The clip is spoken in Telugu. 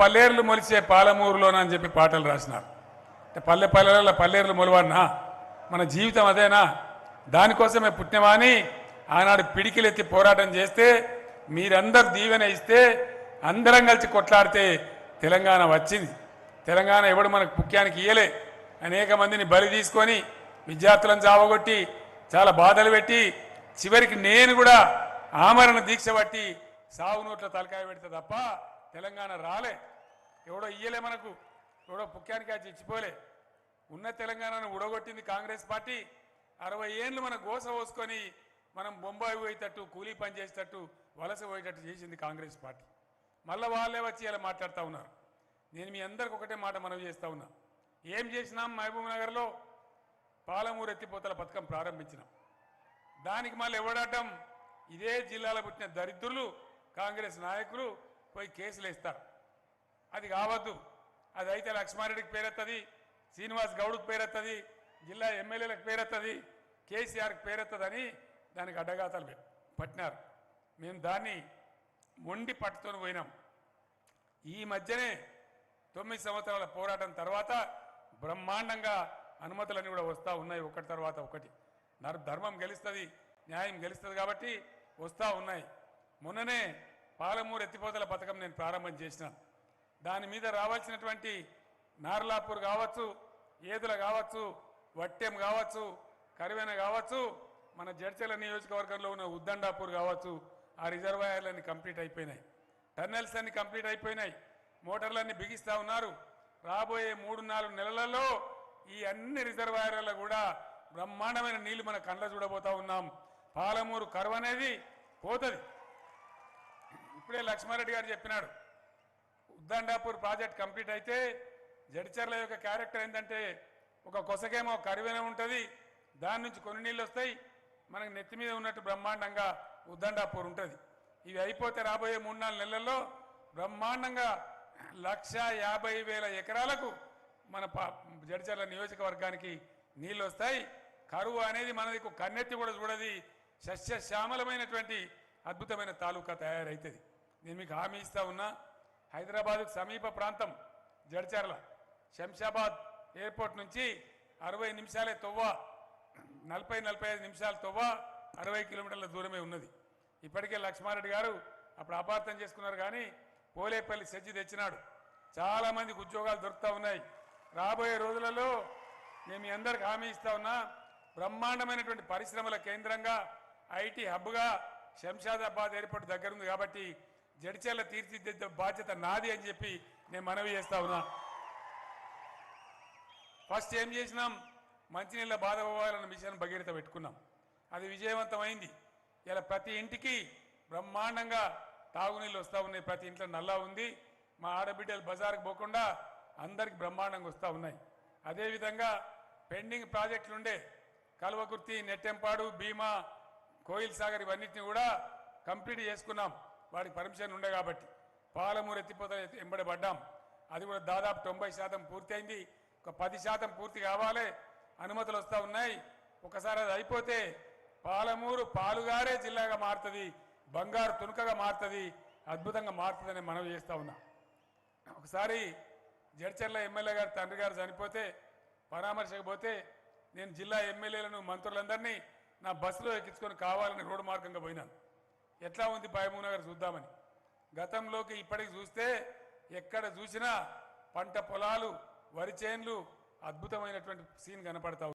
పల్లేర్లు మొలిచే పాలమూరులోనని చెప్పి పాటలు రాసినారు. అంటే పల్లె పల్లెల పల్లేర్లు మొలవన్నా మన జీవితం అదేనా? దానికోసమే పుట్టినవాని ఆనాడు పిడికిలెత్తి పోరాటం చేస్తే మీరందరు దీవెన ఇస్తే అందరం కలిసి కొట్లాడితే తెలంగాణ వచ్చింది. తెలంగాణ ఎవడు మనకు ముఖ్యానికి ఇయ్యలే? అనేక మందిని బలి తీసుకొని విద్యార్థులను చావగొట్టి చాలా బాధలు పెట్టి చివరికి నేను కూడా ఆమరణ దీక్ష పట్టి సాగు నోట్ల తలకాయ పెడితే తప్ప తెలంగాణ రాలే. ఎవడో ఇయ్యలే మనకు ఎవడో పుక్యానికి ఆ చచ్చిపోలే ఉన్న తెలంగాణను ఉడగొట్టింది కాంగ్రెస్ పార్టీ. అరవై ఏళ్ళు మన గోస పోసుకొని మనం బొంబాయి పోయేటట్టు కూలీ పని చేసేటట్టు వలస పోయేటట్టు చేసింది కాంగ్రెస్ పార్టీ. మళ్ళీ వాళ్ళే వచ్చి ఇలా మాట్లాడుతూ ఉన్నారు. నేను మీ అందరికి ఒకటే మాట మనవి చేస్తా ఉన్నా. ఏం చేసినాం మహబూబ్ నగర్లో పాలమూరు ఎత్తిపోతల పథకం ప్రారంభించినాం. దానికి మళ్ళీ ఎవడటం ఇదే జిల్లాలో పుట్టిన దరిద్రులు కాంగ్రెస్ నాయకులు పోయి కేసులు వేస్తారు అది కావద్దు. అది అయితే లక్ష్మారెడ్డికి పేరెత్తది శ్రీనివాస్ గౌడ్కి పేరెత్తది జిల్లా ఎమ్మెల్యేలకు పేరెత్తది కేసీఆర్కి పేరెత్తదని దానికి అడ్డగాతలు పట్టినారు. మేము దాన్ని మొండి పట్టుతోని పోయినాం. ఈ మధ్యనే తొమ్మిది సంవత్సరాల పోరాటం తర్వాత బ్రహ్మాండంగా అనుమతులన్నీ కూడా వస్తూ ఉన్నాయి. ఒకటి తర్వాత ఒకటి. నర్ ధర్మం గెలుస్తుంది న్యాయం గెలుస్తుంది కాబట్టి వస్తూ ఉన్నాయి. మొన్ననే పాలమూరు ఎత్తిపోతల పథకం నేను ప్రారంభం చేసినాను దాని మీద రావాల్సినటువంటి నార్లాపూర్ కావచ్చు ఏదుల కావచ్చు వట్టెం కావచ్చు కరివెన కావచ్చు మన జడ్చల నియోజకవర్గంలో ఉన్న ఉద్దండాపూర్ కావచ్చు ఆ రిజర్వాయర్లన్నీ కంప్లీట్ అయిపోయినాయి. టన్నెల్స్ అన్ని కంప్లీట్ అయిపోయినాయి. మోటార్లన్నీ బిగిస్తూ ఉన్నారు. రాబోయే మూడు నాలుగు నెలలలో ఈ అన్ని రిజర్వాయర్లలో కూడా బ్రహ్మాండమైన నీళ్ళు మన కళ్ళ చూడబోతా ఉన్నాం. పాలమూరు కరువు అనేది పోతుంది. ఇప్పుడే లక్ష్మారెడ్డి గారు చెప్పినాడు. ఉద్దండాపూర్ ప్రాజెక్ట్ కంప్లీట్ అయితే జడిచర్ల యొక్క క్యారెక్టర్ ఏంటంటే ఒక కొసకేమో కరువైన ఉంటుంది దాని నుంచి కొన్ని నీళ్ళు వస్తాయి మనకు నెత్తి మీద ఉన్నట్టు బ్రహ్మాండంగా ఉద్దండాపూర్ ఉంటుంది. ఇవి అయిపోతే రాబోయే మూడు నాలుగు నెలల్లో బ్రహ్మాండంగా లక్ష యాభై వేల ఎకరాలకు మన పా- జడిచర్ల నియోజకవర్గానికి నీళ్ళు వస్తాయి. కరువు అనేది మనది కన్నెత్తి కూడా చూడది సస్యశ్యామలమైనటువంటి అద్భుతమైన తాలూకా తయారవుతుంది నేను మీకు హామీ ఇస్తా ఉన్నా హైదరాబాద్కు సమీప ప్రాంతం జడ్చర్ల శంషాబాద్ ఎయిర్పోర్ట్ నుంచి అరవై నిమిషాలే తొవ్వ నలభై నలభై ఐదు నిమిషాల తొవ్వ అరవై కిలోమీటర్ల దూరమే ఉన్నది. ఇప్పటికే లక్ష్మారెడ్డి గారు అప్పుడు అపార్థం చేసుకున్నారు కానీ పోలేపల్లి సజ్జి తెచ్చినాడు. చాలామందికి ఉద్యోగాలు దొరుకుతూ ఉన్నాయి. రాబోయే రోజులలో మేము మీ అందరికి హామీ ఇస్తా ఉన్నా బ్రహ్మాండమైనటువంటి పరిశ్రమల కేంద్రంగా ఐటీ హబ్గా శంషాదాబాద్ ఎయిర్పోర్ట్ దగ్గర ఉంది కాబట్టి జడిచేల తీర్చిదిద్దే బాధ్యత నాది అని చెప్పి నేను మనవి చేస్తా ఉన్నా. ఫస్ట్ ఏం చేసినాం? మంచినీళ్ళ బాధ పోవాలన్న మిషన్ భగీరథ పెట్టుకున్నాం. అది విజయవంతమైంది. ఇలా ప్రతి ఇంటికి బ్రహ్మాండంగా తాగునీళ్ళు వస్తూ ఉన్నాయి. ప్రతి ఇంట్లో నల్లా ఉంది. మా ఆడబిడ్డలు బజార్కి పోకుండా అందరికి బ్రహ్మాండంగా వస్తూ ఉన్నాయి. అదేవిధంగా పెండింగ్ ప్రాజెక్టులుండే కల్వకుర్తి నెట్టెంపాడు భీమా కోయిల్ సాగర్ ఇవన్నిటిని కూడా కంప్లీట్ చేసుకున్నాం. వాడికి పర్మిషన్ ఉండే కాబట్టి పాలమూరు ఎత్తిపోతలు ఎంబడబడ్డాం. అది కూడా దాదాపు తొంభై శాతం పూర్తయింది. ఒక పది శాతం పూర్తి కావాలి. అనుమతులు వస్తూ ఉన్నాయి. ఒకసారి అది అయిపోతే పాలమూరు పాలుగారే జిల్లాగా మారుతుంది. బంగారు తునుకగా మారుతుంది. అద్భుతంగా మారుతుందని మనవి చేస్తా ఉన్నా. ఒకసారి జడ్చర్ల ఎమ్మెల్యే గారు తండ్రి గారు చనిపోతే పరామర్శకపోతే నేను జిల్లా ఎమ్మెల్యేలను మంత్రులందరినీ నా బస్సులో ఎక్కించుకొని కావాలని రోడ్డు మార్గంగా పోయినాను. ఎట్లా ఉంది నగర్ చూద్దామని? గతంలోకి ఇప్పటికి చూస్తే ఎక్కడ చూసినా పంట పొలాలు వరి చేన్లు అద్భుతమైనటువంటి సీన్ కనపడతా